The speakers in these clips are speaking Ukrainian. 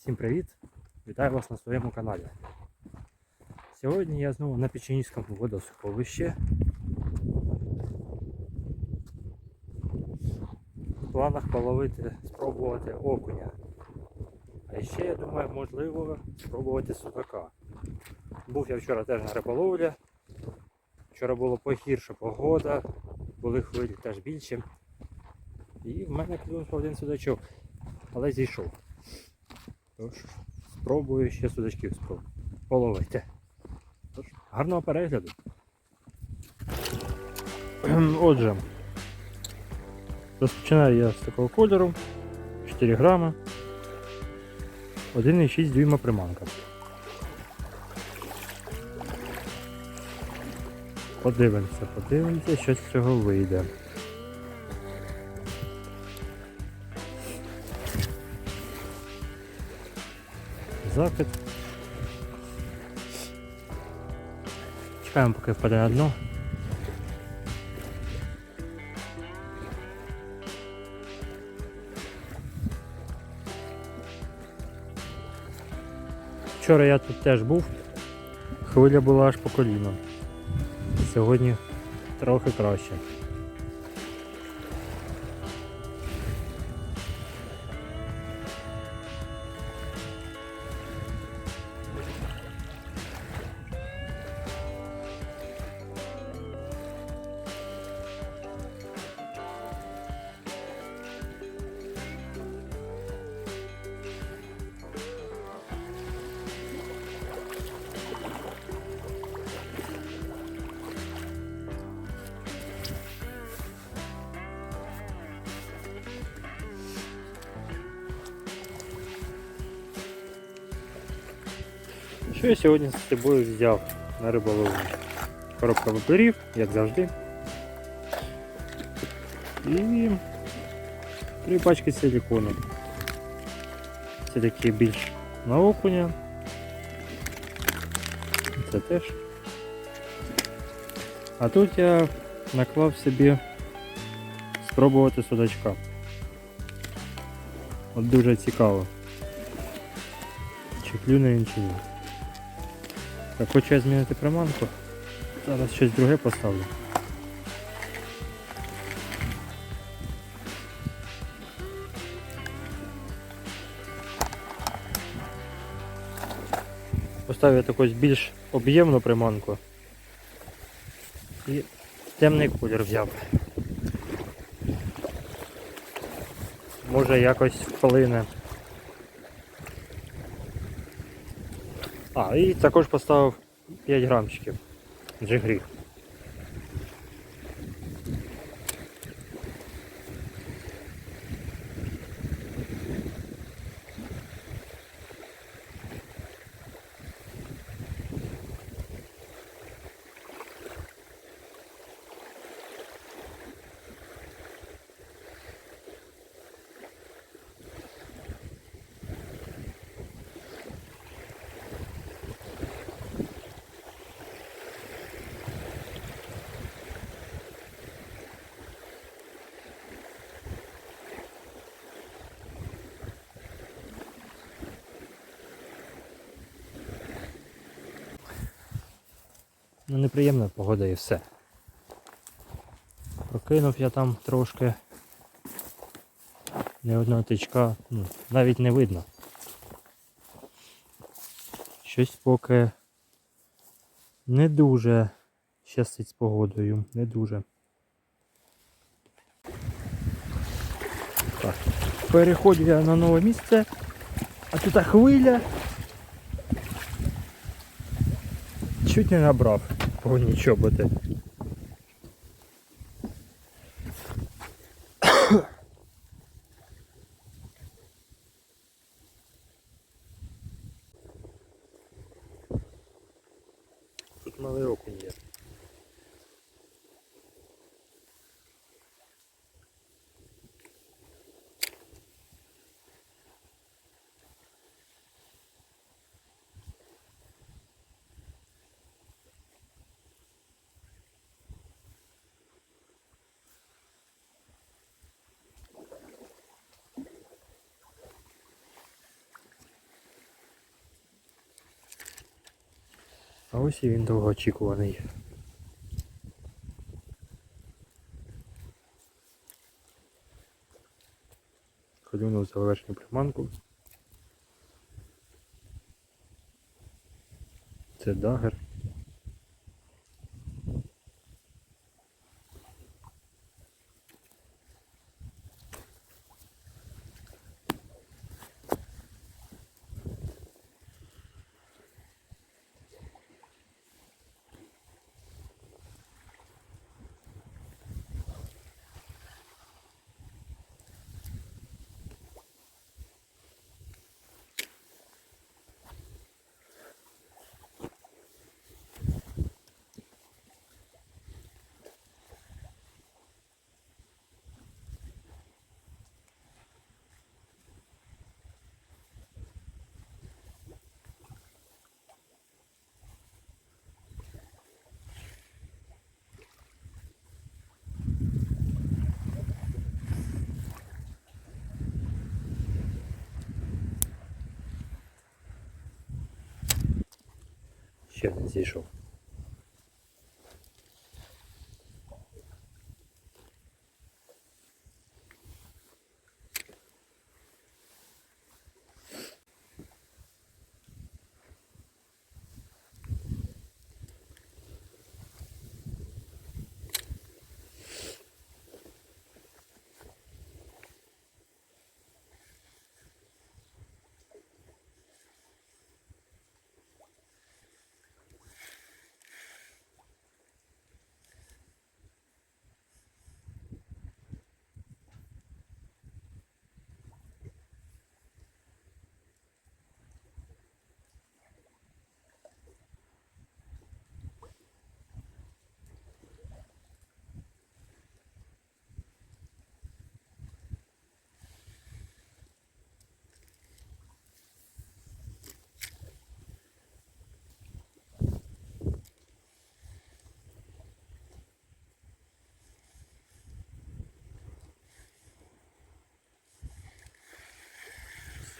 Всім привіт! Вітаю вас на своєму каналі. Сьогодні я знову на Печенівському водосховищі. В планах половити, спробувати окуня. А ще я думаю, можливо спробувати судака. Був я вчора теж на риболовлі. Вчора було погірша погода, були хвилі теж більші. І в мене клюнув один судачок, але зійшов. Тож, спробую ще судачків спробую половити. Тож, гарного перегляду. Отже, розпочинаю я з такого кольору. 4 грама. 1,6 дюйма приманка. Подивимося, подивимося, що з цього вийде. Закид. Чекаємо, поки впаде на дно. Вчора я тут теж був, хвиля була аж по коліно. Сьогодні трохи краще. Що я сьогодні з собою взяв на риболовлю? Коробка паперів, як завжди. І три пачки силікону. Це такі більш на окуня. Це теж. А тут я наклав собі спробувати судачка. От дуже цікаво. Чи клюне він чи ні. Так, хочу я змінити приманку. Зараз щось друге поставлю. Поставлю я таку більш об'ємну приманку. І темний колір взяв. Може якось вплине. А, і також поставив 5 грамчиків джигрі. Ну, неприємна погода і все. Прокинув я там трошки. Не одного тичка, ну, навіть не видно. Щось поки не дуже щастить з погодою, не дуже. Так, переходжу я на нове місце, а тут хвиля. Чуть не набрав повні нічого Тут А ось і він довгоочікуваний. Клюнув за верхню приманку. Це дагер. Ще не зійшов.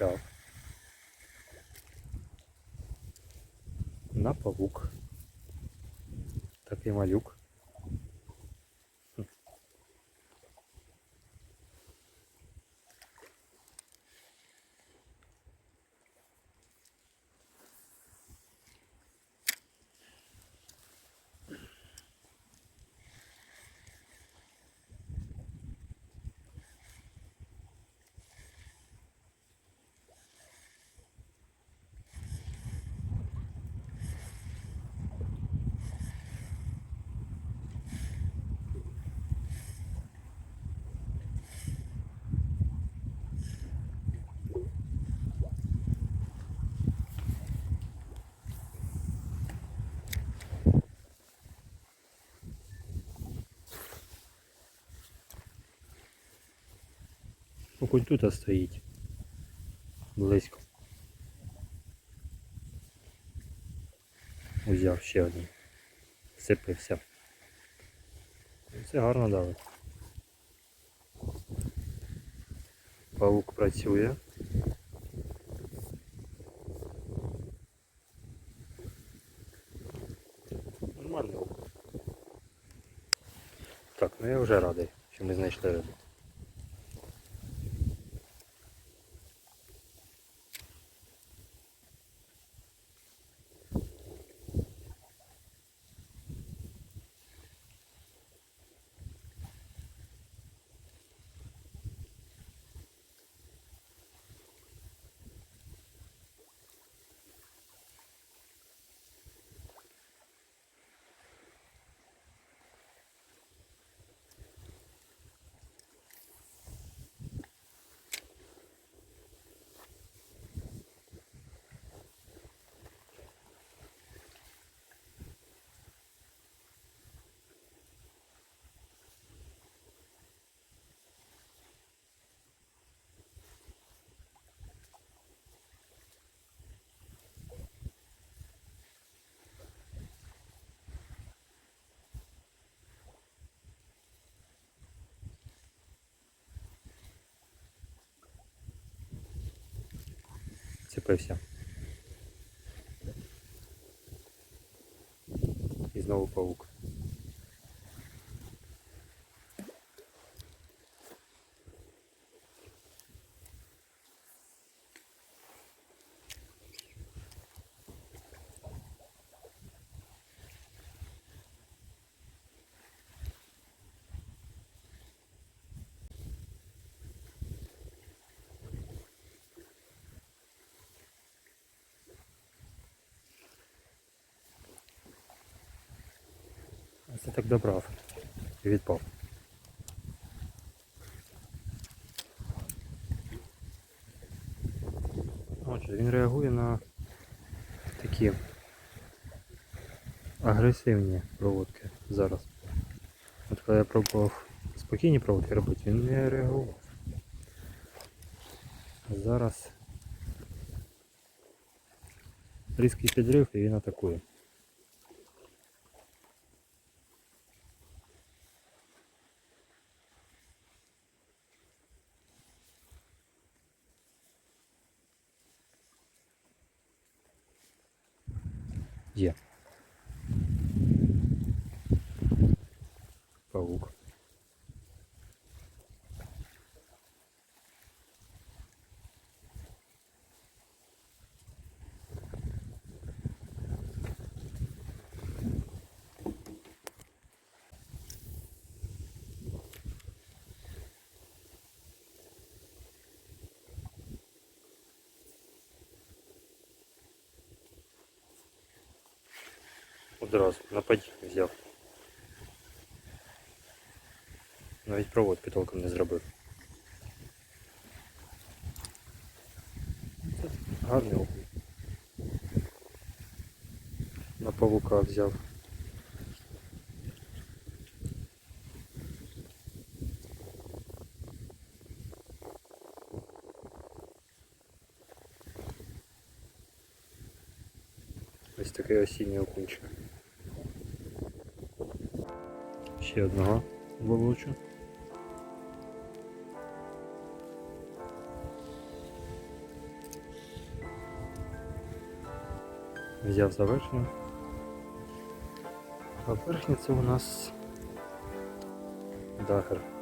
Взяв. На павук. Такий малюк. Хоч тут стоїть. Близько. Узяв ще один. Сипився. Це гарно дали. Павук працює. Нормально. Так, ну я вже радий, що ми знайшли рибу. зачепився. І знову паук. Це так добрав і відпав. Отже, він реагує на такі агресивні проводки зараз. От коли я пробував спокійні проводки робити, він не реагував. Зараз різкий підрив і він атакує. Є. Одразу на падіння взяв. Навіть проводки толком не зробив. Це гарний окунь. На павука взяв. Ось такий осінній окунчик. Ще одного вилучу. Взяв за верхню. А це у нас дахер.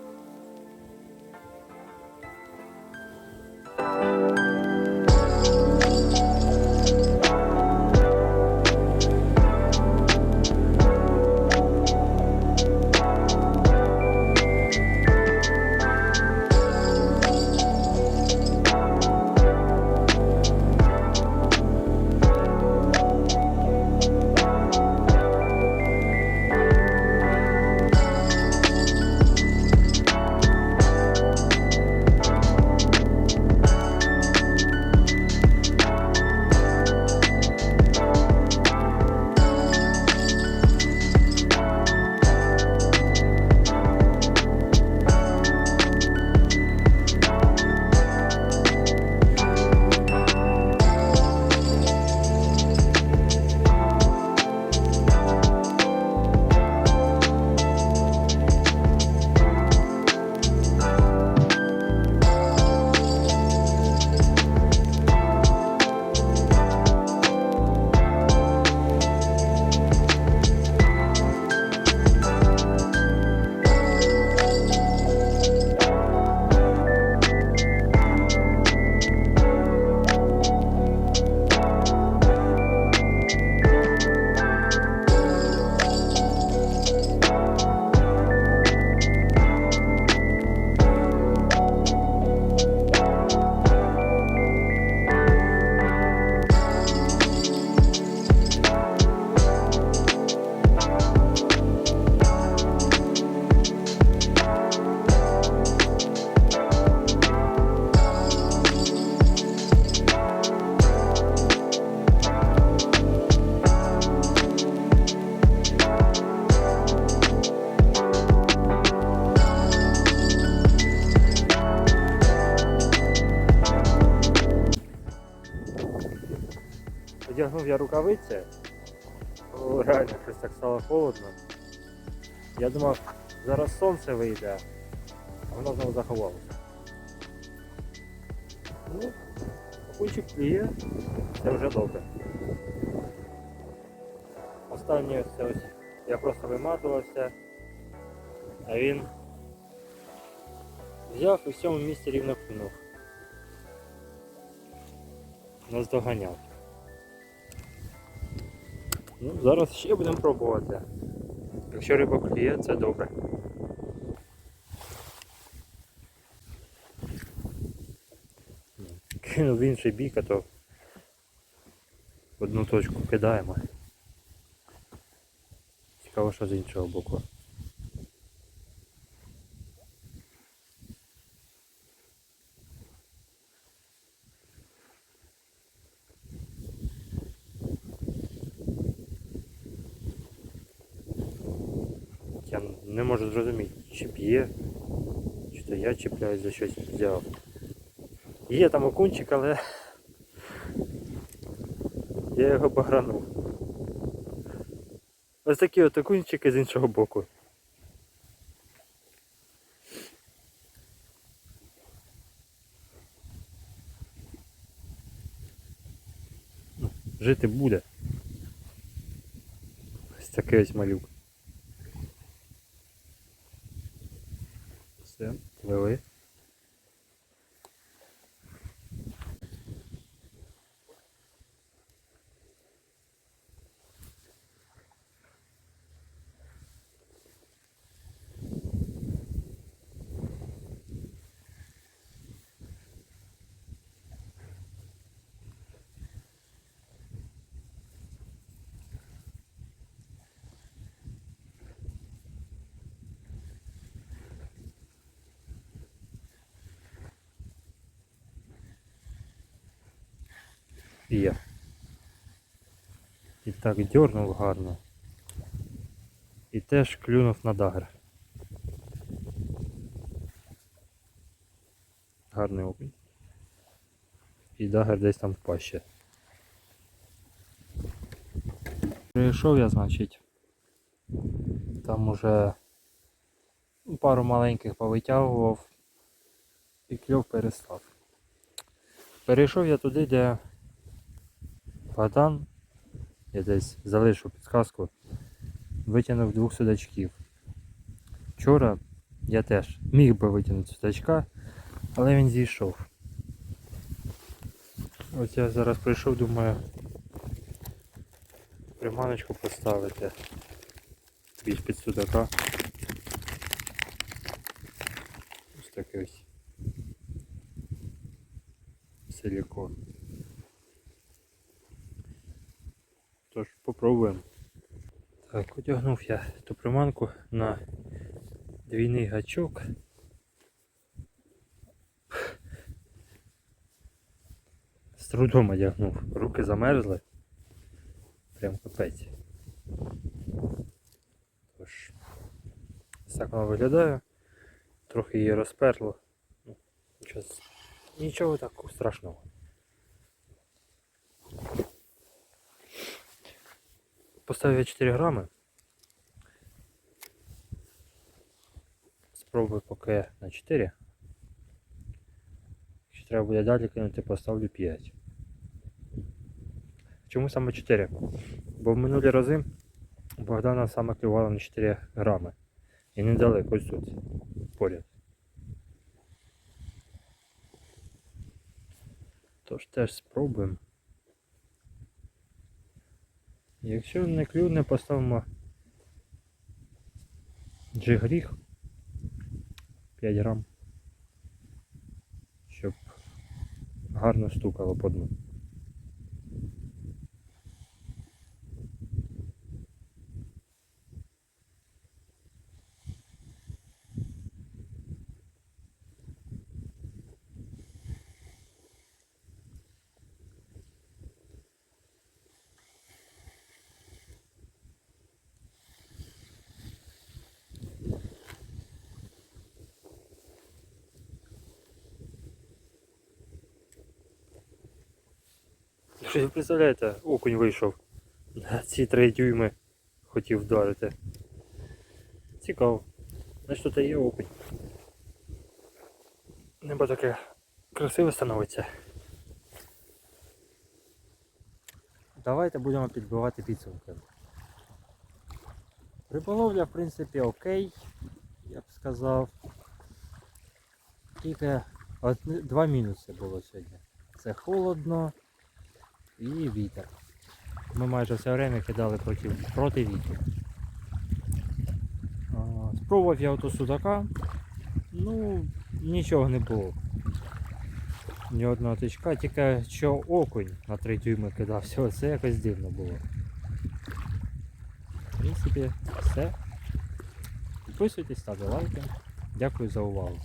Одягнув я рукавиці. О, реально щось так стало холодно. Я думав, зараз сонце вийде, а воно знову заховалося. Ну, окунчик кліє, це вже добре. Останнє ось це ось Я просто виматувався, а він взяв і в цьому місці рівно клюнув. Нас доганяв. Ну, зараз ще будемо пробувати. Якщо риба клює, це добре. Кинув в інший бік, а то в одну точку кидаємо. Цікаво, що з іншого боку. Я не можу зрозуміти, чи то я чіпляюсь за щось взяв. Є там окунчик, але я його багранув. Ось такі от окунчики з іншого боку. Ну, Жити буде. Ось такий ось малюк. Все, пливи. Є. І так дьорнув гарно. І теж клюнув на дагер. Гарний окунь. І дагер десь там впаще. Прийшов я, значить. Там уже пару маленьких повитягував і кльов перестав. Перейшов я туди, де Богдан, я десь залишу підсказку, витягнув двох судачків. Вчора я теж міг би витягнути судачка, але він зійшов. Ось я зараз прийшов, думаю, приманочку поставити більш під судака. Ось такий ось силікон. Тож попробуємо. Так, одягнув я ту приманку на двійний гачок. З трудом одягнув. Руки замерзли. Прям капець. Тож, так воно виглядає. Трохи її розперло. Ну, Нічого, нічого такого страшного. Поставив я 4 грами. Спробую поки на 4. Якщо треба буде далі кинути, поставлю 5. Чому саме 4? Бо в минулі рази Богдана саме клювала на 4 грами. І недалеко ось тут. Поряд. Тож теж спробуємо. Якщо не клюне, поставимо джигріх 5 грам, щоб гарно стукало по дну. Що ви представляєте, окунь вийшов на ці три дюйми хотів вдарити. Цікаво. Значить тут є окунь. Небо таке красиве становиться. Давайте будемо підбивати підсумки. Риболовля, в принципі, окей, я б сказав. Тільки два мінуси було сьогодні. Це холодно і вітер. Ми майже все время кидали проти, проти вітру. Спробував я ото судака. Ну, нічого не було. Ні одного тичка, тільки що окунь на 3 дюйми кидався, оце якось дивно було. В принципі, все. Підписуйтесь, ставте лайки. Дякую за увагу.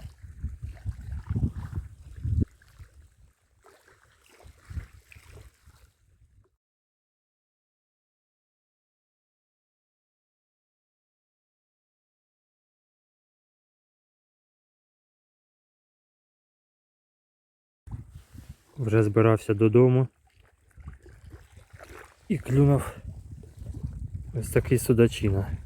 Вже збирався додому і клюнув ось такий судачина.